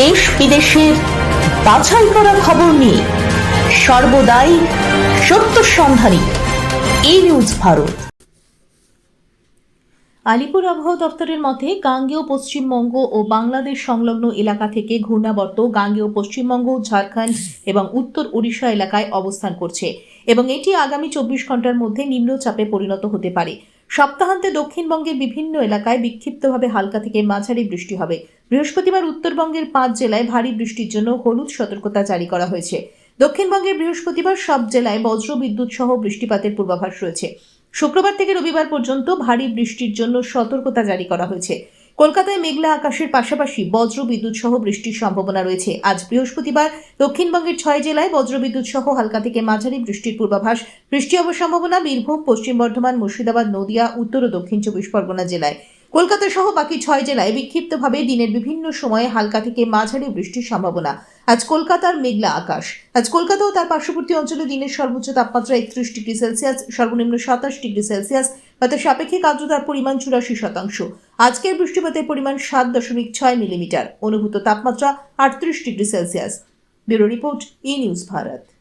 দেশ বিদেশের বাছাই করা খবর নিয়ে সর্বদাই সত্য সন্ধানী। এই নিউজ ভারত। আলিপুর আবহাওয়া দপ্তরের মতে, গাঙ্গেয় পশ্চিমবঙ্গ ও বাংলাদেশ সংলগ্ন এলাকা থেকে ঘূর্ণাবর্ত গাঙ্গেয় পশ্চিমবঙ্গ, ঝাড়খণ্ড এবং উত্তর ওড়িশা এলাকায় অবস্থান করছে এবং এটি আগামী চব্বিশ ঘণ্টার মধ্যে নিম্নচাপে পরিণত হতে পারে। সপ্তাহান্তে দক্ষিণবঙ্গের বিভিন্ন এলাকায় বিক্ষিপ্তভাবে হালকা থেকে মাঝারি বৃষ্টি হবে। বৃহস্পতিবার উত্তরবঙ্গের পাঁচ জেলায় ভারী বৃষ্টির জন্য হলুদ সতর্কতা জারি করা হয়েছে। দক্ষিণবঙ্গের বৃহস্পতিবার সব জেলায় বজ্র বিদ্যুৎ সহ বৃষ্টিপাতের পূর্বাভাস রয়েছে। শুক্রবার থেকে রবিবার পর্যন্ত ভারী বৃষ্টির জন্য সতর্কতা জারি করা হয়েছে। কলকাতায় মেঘলা আকাশের পাশাপাশি বজ্র বিদ্যুৎ সহ বৃষ্টির সম্ভাবনা রয়েছে। আজ বৃহস্পতিবার দক্ষিণবঙ্গের ছয় জেলায় বজ্রবিদ্যুৎ সহ হালকা থেকে মাঝারি বৃষ্টির পূর্বাভাস। বৃষ্টি হওয়ার সম্ভাবনা বীরভূম, পশ্চিম বর্ধমান, মুর্শিদাবাদ, নদিয়া, উত্তর ও দক্ষিণ চব্বিশ পরগনা জেলায়। কলকাতা সহ বাকি ছয় জেলায় বিক্ষিপ্তভাবে দিনের বিভিন্ন সময়ে হালকা থেকে মাঝারি বৃষ্টির সম্ভাবনা। আজ কলকাতার মেঘলা আকাশ। আজ কলকাতা ও তার পার্শ্ববর্তী অঞ্চলে দিনের সর্বোচ্চ তাপমাত্রা একত্রিশ ডিগ্রি সেলসিয়াস, সর্বনিম্ন সাতাশ ডিগ্রি সেলসিয়াস বাতাস সাপেক্ষিক আর্দ্রতার পরিমাণ চুরাশি শতাংশ। আজকের বৃষ্টিপাতের পরিমাণ সাত দশমিক ছয় মিলিমিটার। অনুভূত তাপমাত্রা আটত্রিশ degree Celsius. Bureau report, E news Bharat.